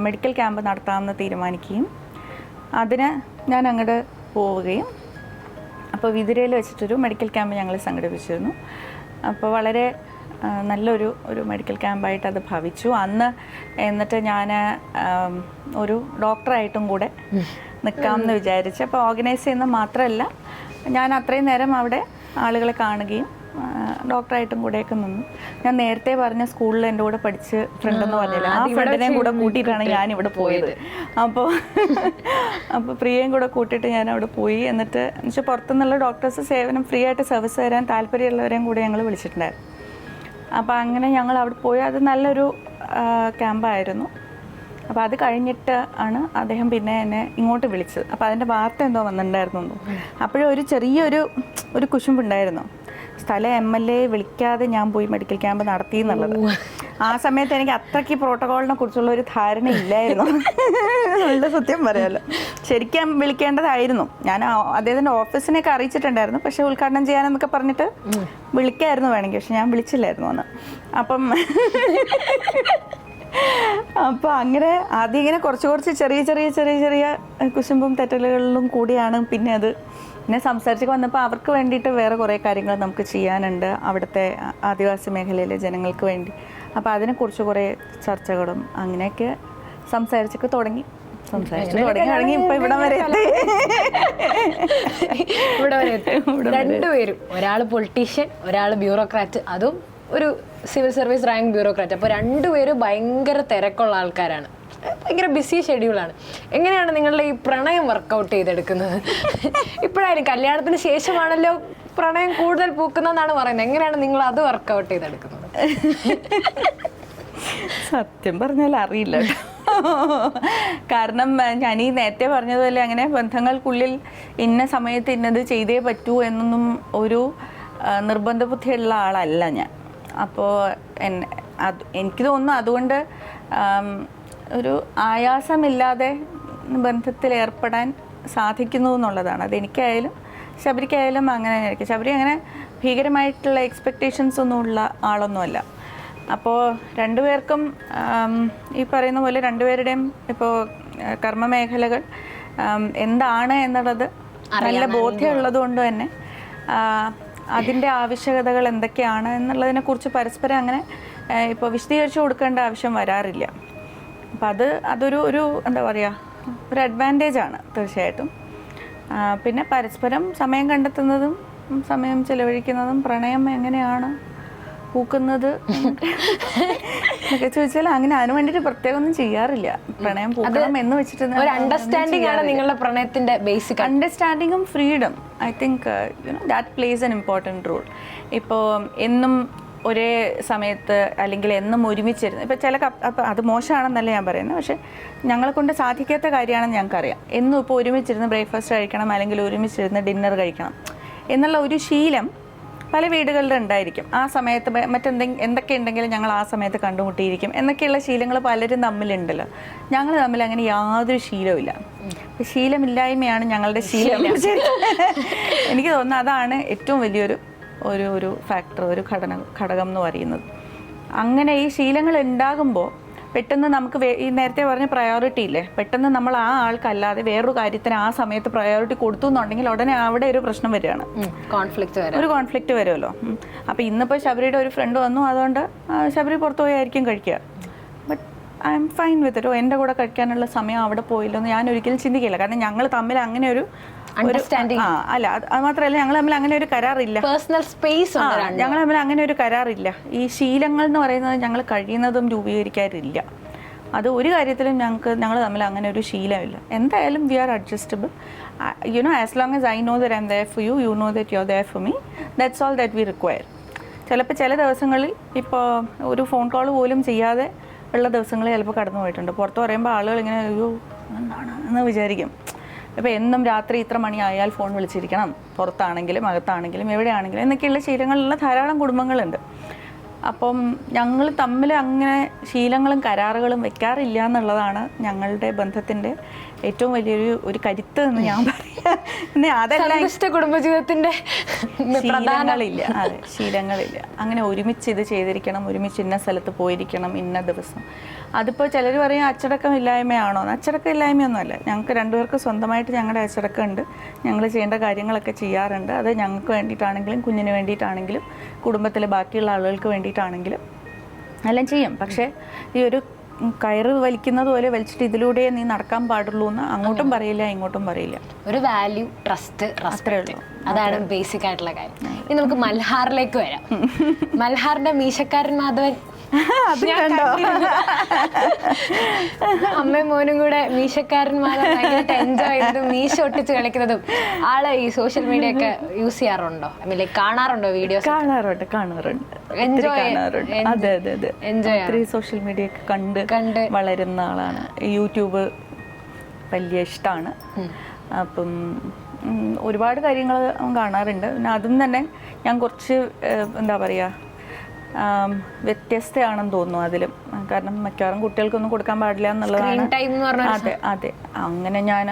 മെഡിക്കൽ ക്യാമ്പ് നടത്താമെന്ന് തീരുമാനിക്കുകയും അതിന് ഞാൻ അങ്ങോട്ട് പോവുകയും അപ്പോൾ വിതിരയിൽ വെച്ചിട്ടൊരു മെഡിക്കൽ ക്യാമ്പ് ഞങ്ങൾ സംഘടിപ്പിച്ചിരുന്നു. അപ്പോൾ വളരെ നല്ലൊരു ഒരു മെഡിക്കൽ ക്യാമ്പായിട്ട് അത് ഭവിച്ചു. അന്ന് എന്നിട്ട് ഞാൻ ഒരു ഡോക്ടറായിട്ടും കൂടെ നിൽക്കാമെന്ന് വിചാരിച്ചു. അപ്പോൾ ഓർഗനൈസ് ചെയ്യുന്ന മാത്രമല്ല ഞാൻ അത്രയും നേരം അവിടെ ആളുകളെ കാണുകയും ഡോക്ടറായിട്ടും കൂടെയൊക്കെ നിന്നു. ഞാൻ നേരത്തെ പറഞ്ഞ സ്കൂളിൽ എന്റെ കൂടെ പഠിച്ച് ഫ്രണ്ട് എന്ന് പറഞ്ഞില്ല ആ ഫ്രണ്ടിനെയും കൂടെ കൂട്ടിയിട്ടാണ് ഞാൻ ഇവിടെ പോയത്. അപ്പോൾ അപ്പോൾ പ്രിയയും കൂടെ കൂട്ടിയിട്ട് ഞാൻ അവിടെ പോയി. എന്നിട്ട് എന്നുവെച്ചാൽ പുറത്തുനിന്നുള്ള ഡോക്ടേഴ്സ് സേവനം ഫ്രീ ആയിട്ട് സർവീസ് തരാൻ താല്പര്യമുള്ളവരെയും കൂടെ ഞങ്ങൾ വിളിച്ചിട്ടുണ്ടായിരുന്നു. അപ്പോൾ അങ്ങനെ ഞങ്ങൾ അവിടെ പോയി. അത് നല്ലൊരു ക്യാമ്പായിരുന്നു അപ്പോൾ അത് കഴിഞ്ഞിട്ട് ആണ് അദ്ദേഹം പിന്നെ എന്നെ ഇങ്ങോട്ട് വിളിച്ചത്. അപ്പോൾ അതിന്റെ വാർത്ത എന്തോ വന്നിട്ടുണ്ടായിരുന്നു അപ്പോഴും ഒരു ചെറിയൊരു ഒരു കുശുമ്പുണ്ടായിരുന്നു. സ്ഥലം എം എൽ എ വിളിക്കാതെ ഞാൻ പോയി മെഡിക്കൽ ക്യാമ്പ് നടത്തി എന്നുള്ളത്. ആ സമയത്ത് എനിക്ക് അത്രയ്ക്ക് പ്രോട്ടോകോളിനെ കുറിച്ചുള്ള ഒരു ധാരണ ഇല്ലായിരുന്നു. നല്ല സത്യം പറയാമല്ലോ ശരിക്കും വിളിക്കേണ്ടതായിരുന്നു. ഞാൻ അദ്ദേഹത്തിന്റെ ഓഫീസിനെയൊക്കെ അറിയിച്ചിട്ടുണ്ടായിരുന്നു. പക്ഷേ ഉദ്ഘാടനം ചെയ്യാനെന്നൊക്കെ പറഞ്ഞിട്ട് വിളിക്കായിരുന്നു വേണമെങ്കിൽ. പക്ഷെ ഞാൻ വിളിച്ചില്ലായിരുന്നു അന്ന്. അപ്പം അപ്പോൾ അങ്ങനെ ആദ്യം ഇങ്ങനെ കുറച്ച് കുറച്ച് ചെറിയ ചെറിയ ചെറിയ ചെറിയ കുശുമ്പും തെറ്റലുകളിലും കൂടിയാണ്. പിന്നെ അത് പിന്നെ സംസാരിച്ച് വന്നപ്പോൾ അവർക്ക് വേണ്ടിയിട്ട് വേറെ കുറേ കാര്യങ്ങൾ നമുക്ക് ചെയ്യാനുണ്ട് അവിടുത്തെ ആദിവാസി മേഖലയിലെ ജനങ്ങൾക്ക് വേണ്ടി. അപ്പോൾ അതിനെക്കുറിച്ച് കുറേ ചർച്ചകളും അങ്ങനെയൊക്കെ സംസാരിച്ചൊക്കെ തുടങ്ങി. സംസാരിച്ച് തുടങ്ങി. തുടങ്ങി ഇപ്പോൾ ഇവിടം വരെ എത്തി. ഇവിടെ വരെ എത്തി. രണ്ടുപേരും. ഒരാൾ പൊളിറ്റീഷ്യൻ ഒരാൾ ബ്യൂറോക്രാറ്റ്. അതും ഒരു സിവിൽ സർവീസ് റാങ്ക് ബ്യൂറോക്രാറ്റ്. അപ്പോൾ രണ്ടുപേരും ഭയങ്കര തിരക്കുള്ള ആൾക്കാരാണ്. ഭയങ്കര ബിസി ഷെഡ്യൂളാണ്. എങ്ങനെയാണ് നിങ്ങളുടെ ഈ പ്രണയം വർക്കൗട്ട് ചെയ്തെടുക്കുന്നത്? ഇപ്പോഴായാലും കല്യാണത്തിന് ശേഷമാണല്ലോ പ്രണയം കൂടുതൽ പൂക്കുന്നതെന്നാണ് പറയുന്നത്. എങ്ങനെയാണ് നിങ്ങൾ അത് വർക്കൗട്ട് ചെയ്തെടുക്കുന്നത്? സത്യം പറഞ്ഞാൽ അറിയില്ല കാരണം ഞാൻ ഈ നേരത്തെ പറഞ്ഞതുപോലെ അങ്ങനെ ബന്ധങ്ങൾക്കുള്ളിൽ ഇന്ന സമയത്ത് ഇന്നത് ചെയ്തേ പറ്റൂ എന്നൊന്നും ഒരു നിർബന്ധ ബുദ്ധിയുള്ള ആളല്ല ഞാൻ. അപ്പോൾ അത് എനിക്ക് തോന്നുന്നു അതുകൊണ്ട് ഒരു ആയാസമില്ലാതെ ബന്ധത്തിൽ ഏർപ്പെടാൻ സാധിക്കുന്നു എന്നുള്ളതാണ്. അതെനിക്കായാലും ശബരിക്കായാലും അങ്ങനെ തന്നെയായിരിക്കും. ശബരി അങ്ങനെ ഭീകരമായിട്ടുള്ള എക്സ്പെക്റ്റേഷൻസ് ഒന്നും ഉള്ള ആളൊന്നുമല്ല. അപ്പോൾ രണ്ടുപേർക്കും ഈ പറയുന്ന പോലെ രണ്ടുപേരുടെയും ഇപ്പോൾ കർമ്മമേഖലകൾ മേഖലകൾ എന്താണ് എന്നുള്ളത് നല്ല ബോധ്യമുള്ളത് കൊണ്ട് തന്നെ അതിന്റെ ആവശ്യകതകൾ എന്തൊക്കെയാണ് എന്നുള്ളതിനെ കുറിച്ച് പരസ്പരം അങ്ങനെ ഇപ്പോൾ വിശദീകരിച്ചു കൊടുക്കേണ്ട ആവശ്യം വരാറില്ല. അപ്പം അത് അതൊരു ഒരു എന്താ പറയുക ഒരു അഡ്വാന്റേജ് ആണ് തീർച്ചയായിട്ടും. പിന്നെ പരസ്പരം സമയം കണ്ടെത്തുന്നതും സമയം ചെലവഴിക്കുന്നതും പ്രണയം എങ്ങനെയാണ്? പൂക്കുന്നത് എന്നൊക്കെ ചോദിച്ചാൽ അങ്ങനെ അതിന് വേണ്ടിട്ട് പ്രത്യേകം ഒന്നും ചെയ്യാറില്ല. പ്രണയം പൂക്കണം എന്ന് വെച്ചിട്ട് ഒരു അണ്ടർസ്റ്റാൻഡിംഗ് ആണ് നിങ്ങളുടെ പ്രണയത്തിന്റെ basic അണ്ടർസ്റ്റാൻഡിങ്ങും freedom I think you know that plays an important role ഇപ്പോൾ എന്നും ഒരേ സമയത്ത് അല്ലെങ്കിൽ എന്നും ഒരുമിച്ചിരുന്നു ഇപ്പോൾ ചില അപ്പം അത് മോശമാണെന്നല്ല ഞാൻ പറയുന്നത് പക്ഷേ ഞങ്ങളെ കൊണ്ട് സാധിക്കാത്ത കാര്യമാണെന്ന് ഞങ്ങൾക്കറിയാം. എന്നും ഇപ്പോൾ ഒരുമിച്ചിരുന്ന് ബ്രേക്ക്ഫാസ്റ്റ് കഴിക്കണം അല്ലെങ്കിൽ ഒരുമിച്ചിരുന്ന് ഡിന്നർ കഴിക്കണം എന്നുള്ള ഒരു ശീലം പല വീടുകളിലും ഉണ്ടായിരിക്കും. ആ സമയത്ത് മറ്റെന്തെങ്കിലും എന്തൊക്കെ ഉണ്ടെങ്കിലും ഞങ്ങൾ ആ സമയത്ത് കണ്ടുമുട്ടിയിരിക്കും. എന്നൊക്കെയുള്ള ശീലങ്ങൾ പലരും തമ്മിലുണ്ടല്ലോ. ഞങ്ങൾ തമ്മിൽ അങ്ങനെ യാതൊരു ശീലവുമില്ല ശീലമില്ലായ്മയാണ് ഞങ്ങളുടെ ശീലം. എനിക്ക് തോന്നുന്നു അതാണ് ഏറ്റവും വലിയൊരു ഒരു ഒരു ഫാക്ടർ ഒരു ഘടന ഘടകം എന്ന് പറയുന്നത്. അങ്ങനെ ഈ ശീലങ്ങൾ ഉണ്ടാകുമ്പോൾ പെട്ടെന്ന് നമുക്ക് ഈ നേരത്തെ പറഞ്ഞ പ്രയോറിറ്റി ഇല്ലേ? പെട്ടെന്ന് നമ്മൾ ആ ആൾക്കല്ലാതെ വേറൊരു കാര്യത്തിന് ആ സമയത്ത് പ്രയോറിറ്റി കൊടുത്തു എന്നുണ്ടെങ്കിൽ ഉടനെ അവിടെ ഒരു പ്രശ്നം വരികയാണ്. കോൺഫ്ലിക്റ്റ് വരും. ഒരു കോൺഫ്ലിക്റ്റ് വരുമല്ലോ. അപ്പോൾ ഇന്നിപ്പോൾ ശബരിയുടെ ഒരു ഫ്രണ്ട് വന്നു അതുകൊണ്ട് ശബരി പുറത്തു പോയായിരിക്കും കഴിക്കുക. But I'm fine with it എന്റെ കൂടെ കഴിക്കാനുള്ള സമയം അവിടെ പോയില്ലെന്ന് ഞാൻ ഒരിക്കലും ചിന്തിക്കില്ല. കാരണം ഞങ്ങൾ തമ്മിൽ അങ്ങനെ ഒരു ആ അല്ല അത് മാത്രമല്ല ഞങ്ങൾ തമ്മിൽ അങ്ങനെ ഒരു കരാറില്ല. പേഴ്സണൽ സ്പേസ് ഞങ്ങൾ തമ്മിൽ അങ്ങനെ ഒരു കരാറില്ല. ഈ ശീലങ്ങൾ എന്ന് പറയുന്നത് ഞങ്ങൾ കഴിയുന്നതും രൂപീകരിക്കാറില്ല. അത് ഒരു കാര്യത്തിലും ഞങ്ങൾക്ക് ഞങ്ങൾ തമ്മിൽ അങ്ങനെ ഒരു ശീലമില്ല. എന്തായാലും we are adjustable you know as long as I know that I there for you you know that you are there for me that's all that we require ചിലപ്പോൾ ചില ദിവസങ്ങളിൽ ഇപ്പോൾ ഒരു ഫോൺ കോൾ പോലും ചെയ്യാതെ ഉള്ള ദിവസങ്ങൾ ചിലപ്പോൾ കടന്നു പോയിട്ടുണ്ട് പുറത്ത് പറയുമ്പോൾ ആളുകൾ ഇങ്ങനെ അയ്യോ എന്താണ്? എന്ന് വിചാരിക്കും. ഇപ്പോൾ എന്നും രാത്രി ഇത്ര മണിയായാൽ ഫോൺ വിളിച്ചിരിക്കണം. പുറത്താണെങ്കിലും അകത്താണെങ്കിലും എവിടെയാണെങ്കിലും എന്നൊക്കെയുള്ള ശീലങ്ങളുള്ള ധാരാളം കുടുംബങ്ങളുണ്ട്. അപ്പം ഞങ്ങൾ തമ്മിൽ അങ്ങനെ ശീലങ്ങളും കരാറുകളും വെക്കാറില്ല എന്നുള്ളതാണ് ഞങ്ങളുടെ ബന്ധത്തിന്റെ ഏറ്റവും വലിയൊരു ഒരു കരുത്ത് എന്ന് ഞാൻ പറയാം. പിന്നെ അതല്ല സന്തുഷ്ട കുടുംബജീവിതത്തിന്റെ ശീലങ്ങളില്ല. അതെ ശീലങ്ങളില്ല. അങ്ങനെ ഒരുമിച്ച് ഇത് ചെയ്തിരിക്കണം ഒരുമിച്ച് ഇന്ന സ്ഥലത്ത് പോയിരിക്കണം ഇന്ന ദിവസം. അതിപ്പോൾ ചിലർ പറയും അച്ചടക്കം ഇല്ലായ്മയാണോ എന്ന്. അച്ചടക്കം ഇല്ലായ്മയൊന്നുമല്ല ഞങ്ങൾക്ക് രണ്ടുപേർക്ക് സ്വന്തമായിട്ട് ഞങ്ങളുടെ അച്ചടക്കം ഉണ്ട് ഞങ്ങൾ ചെയ്യേണ്ട കാര്യങ്ങളൊക്കെ ചെയ്യാറുണ്ട്. അത് ഞങ്ങൾക്ക് വേണ്ടിയിട്ടാണെങ്കിലും കുഞ്ഞിന് വേണ്ടിയിട്ടാണെങ്കിലും കുടുംബത്തിലെ ബാക്കിയുള്ള ആളുകൾക്ക് വേണ്ടിയിട്ടാണെങ്കിലും എല്ലാം ചെയ്യും. പക്ഷേ ഈ ഒരു കയറ് വലിക്കുന്നത് പോലെ വലിച്ചിട്ട് ഇതിലൂടെ നീ നടക്കാൻ പാടുള്ളൂ എന്ന് അങ്ങോട്ടും പറയില്ല ഇങ്ങോട്ടും പറയില്ല. ഒരു വാല്യൂ ട്രസ്റ്റ് അത്രേ ഉള്ളൂ. അതാണ് ബേസിക് ആയിട്ടുള്ള കാര്യം. ഇനി നമുക്ക് മൽഹാറിലേക്ക് വരാം. മൽഹാറിന്റെ മീശക്കാരൻ മാധവൻ അത് കണ്ടോ. അമ്മയും മോനും കൂടെ മീശക്കാരന്മാരെ എൻജോയ് ചെയ്തതും മീശ ഒട്ടിച്ച് കളിക്കുന്നതും ആളെ ഈ സോഷ്യൽ മീഡിയ ഒക്കെ യൂസ് ചെയ്യാറുണ്ടോ? ഐ മീൻ ലൈക്ക് കാണാറുണ്ടോ വീഡിയോസ് കാണാറുണ്ട് കാണാറുണ്ട്. എൻജോയ് അതെ അതെ അതെ. എൻജോയ് ഒത്തിരി സോഷ്യൽ മീഡിയ ഒക്കെ കണ്ട് കണ്ട്. വളരുന്ന ആളാണ്. യൂട്യൂബ് വലിയ ഇഷ്ടമാണ് അപ്പം ഒരുപാട് കാര്യങ്ങൾ കാണാറുണ്ട്. പിന്നെ അതും തന്നെ ഞാൻ കുറച്ച് എന്താ പറയുക വ്യത്യസ്തയാണെന്ന് തോന്നുന്നു അതിലും. കാരണം മിക്കവാറും കുട്ടികൾക്കൊന്നും കൊടുക്കാൻ പാടില്ല എന്നുള്ളതാണ്. അതെ അതെ. അങ്ങനെ ഞാൻ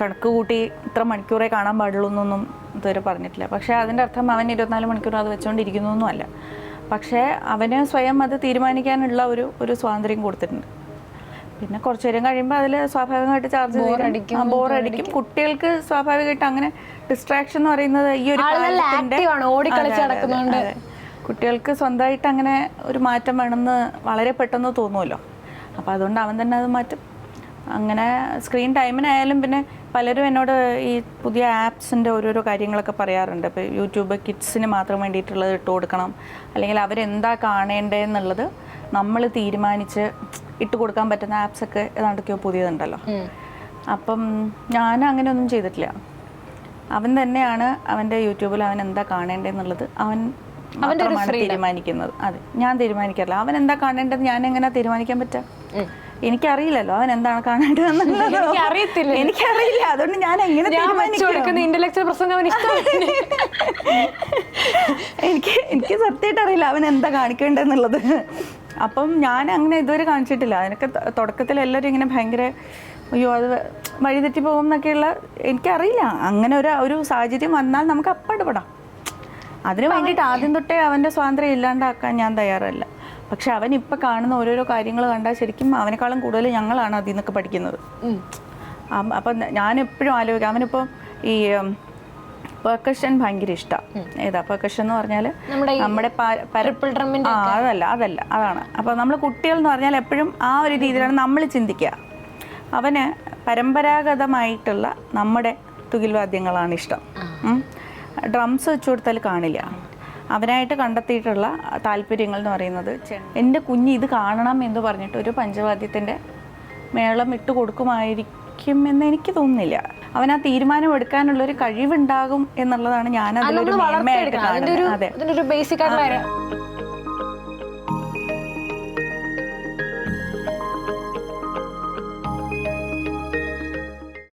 കണക്ക് കൂട്ടി ഇത്ര മണിക്കൂറേ കാണാൻ പാടുള്ളൂ എന്നൊന്നും ഇതുവരെ പറഞ്ഞിട്ടില്ല. പക്ഷേ അതിന്റെ അർത്ഥം അവൻ ഇരുപത്തിനാല് മണിക്കൂർ അത് വെച്ചുകൊണ്ടിരിക്കുന്നു ഒന്നുമല്ല പക്ഷേ അവന് സ്വയം അത് തീരുമാനിക്കാനുള്ള ഒരു ഒരു സ്വാതന്ത്ര്യം കൊടുത്തിട്ടുണ്ട്. പിന്നെ കുറച്ചു നേരം കഴിയുമ്പോൾ അതിൽ സ്വാഭാവികമായിട്ട് ചാർജ് ബോർ അടിക്കും ബോറടിക്കും കുട്ടികൾക്ക് സ്വാഭാവികമായിട്ട് അങ്ങനെ ഡിസ്ട്രാക്ഷൻ എന്ന് പറയുന്നത് ഈ ഒരു ഓടിക്കളിച്ച് നടക്കുന്നോണ്ട്. കുട്ടികൾക്ക് സ്വന്തമായിട്ട് അങ്ങനെ ഒരു മാറ്റം വേണമെന്ന് വളരെ പെട്ടെന്ന് തോന്നുമല്ലോ. അപ്പോൾ അതുകൊണ്ട് അവൻ തന്നെ അത് മാറ്റും. അങ്ങനെ സ്ക്രീൻ ടൈമിനായാലും പിന്നെ പലരും എന്നോട് ഈ പുതിയ ആപ്സിന്റെ ഓരോരോ കാര്യങ്ങളൊക്കെ പറയാറുണ്ട്. ഇപ്പോൾ യൂട്യൂബ് കിഡ്സിന് മാത്രം വേണ്ടിയിട്ടുള്ളത് ഇട്ട് കൊടുക്കണം. അല്ലെങ്കിൽ അവരെന്താ കാണേണ്ടതെന്നുള്ളത് നമ്മൾ തീരുമാനിച്ച് ഇട്ട് കൊടുക്കാൻ പറ്റുന്ന ആപ്സൊക്കെ ഏതാണ്ടൊക്കെയോ പുതിയതുണ്ടല്ലോ. അപ്പം ഞാൻ അങ്ങനെയൊന്നും ചെയ്തിട്ടില്ല. അവൻ തന്നെയാണ് അവന്റെ യൂട്യൂബിൽ അവൻ എന്താ കാണേണ്ടതെന്നുള്ളത് അവൻ മാത്രമാണ് തീരുമാനിക്കുന്നത്. അതെ ഞാൻ തീരുമാനിക്കാറില്ല. അവൻ എന്താ കാണേണ്ടത്? ഞാൻ എങ്ങനെ തീരുമാനിക്കാൻ പറ്റുക? എനിക്കറിയില്ലല്ലോ അവൻ എന്താണ് കാണേണ്ടതെന്നുള്ളത്. എനിക്ക് അറിയത്തില്ല. എനിക്കറിയില്ല. അതുകൊണ്ട് ഞാൻ എങ്ങനെ എനിക്ക് എനിക്ക് സത്യമായിട്ട് അറിയില്ല അവൻ എന്താ കാണിക്കേണ്ടതെന്നുള്ളത്. അപ്പം ഞാൻ അങ്ങനെ ഇതുവരെ കാണിച്ചിട്ടില്ല. അതിനൊക്കെ തുടക്കത്തിൽ എല്ലാവരും ഇങ്ങനെ ഭയങ്കര അയ്യോ അത് വഴിതെറ്റി പോകും എന്നൊക്കെയുള്ള എനിക്കറിയില്ല. അങ്ങനെ ഒരു ഒരു സാഹചര്യം വന്നാൽ നമുക്ക് അപ്പടപെടാം. അതിന് വേണ്ടിയിട്ട് ആദ്യം തൊട്ടേ അവന്റെ സ്വാതന്ത്ര്യം ഇല്ലാണ്ടാക്കാൻ ഞാൻ തയ്യാറല്ല. പക്ഷെ അവൻ ഇപ്പം കാണുന്ന ഓരോരോ കാര്യങ്ങൾ കണ്ടാൽ ശരിക്കും അവനേക്കാളും കൂടുതൽ ഞങ്ങളാണ് അതിൽ നിന്നൊക്കെ പഠിക്കുന്നത്. അപ്പം ഞാൻ എപ്പോഴും ആലോചിക്കും. അവനിപ്പം ഈ പെർക്കഷൻ ഭയങ്കര ഇഷ്ടമാണ് ഏതാ? പെർക്കഷൻ എന്ന് പറഞ്ഞാൽ നമ്മുടെ അതല്ല അതല്ല. അതാണ്. അപ്പോൾ നമ്മൾ കുട്ടികൾ എന്ന് പറഞ്ഞാൽ എപ്പോഴും ആ ഒരു രീതിയിലാണ് നമ്മൾ ചിന്തിക്കുക. അവന് പരമ്പരാഗതമായിട്ടുള്ള നമ്മുടെ തുകിൽവാദ്യങ്ങളാണ് ഇഷ്ടം ഡ്രംസ് വെച്ചു കൊടുത്താൽ കാണില്ല. അവനായിട്ട് കണ്ടെത്തിയിട്ടുള്ള താല്പര്യങ്ങൾ എന്ന് പറയുന്നത് എന്റെ കുഞ്ഞ് ഇത് കാണണം എന്ന് പറഞ്ഞിട്ട് ഒരു പഞ്ചവാദ്യത്തിന്റെ മേളം ഇട്ട് കൊടുക്കുമായിരിക്കും എന്ന് എനിക്ക് തോന്നുന്നില്ല. അവൻ ആ തീരുമാനം എടുക്കാനുള്ള ഒരു കഴിവുണ്ടാകും എന്നുള്ളതാണ് ഞാൻ അത് അതിലൊരു മേന്മയായിട്ട് കാണുന്നത്. അതെ.